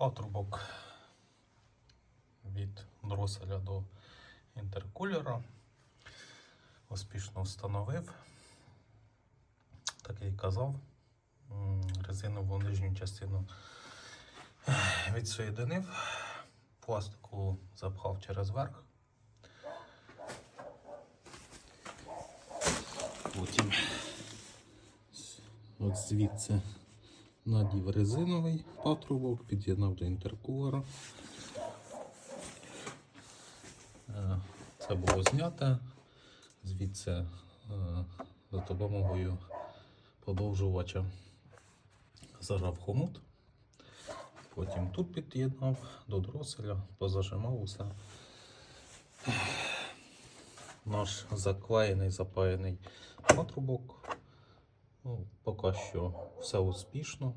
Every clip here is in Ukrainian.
Патрубок від дроселя до інтеркулера. Успішно встановив. Так я й казав. Резинову нижню частину відсоєдинив, пластику запхав через верх. Потім от звідси надів резиновий патрубок, під'єднав до інтеркулера. Е, Це було знято. Звідси е, за допомогою подовжувача зажав хомут. Потім тут під'єднав до дроселя, позажимав усе. Наш заклеєний, запаяний патрубок. Поки що все успішно.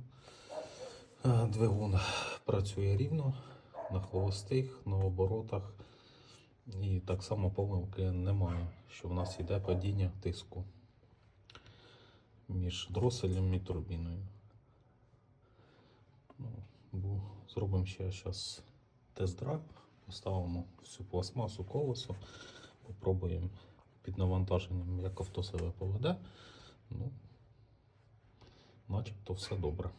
Е, Двигун працює рівно на холостих, на оборотах. І так само помилки немає, що в нас йде падіння тиску між дроселем і турбіною. Ну, зробимо ще зараз тест-драйв, поставимо всю пластмасу колесо, попробуємо під навантаженням, як авто себе поведе. Ну, начебто все добре.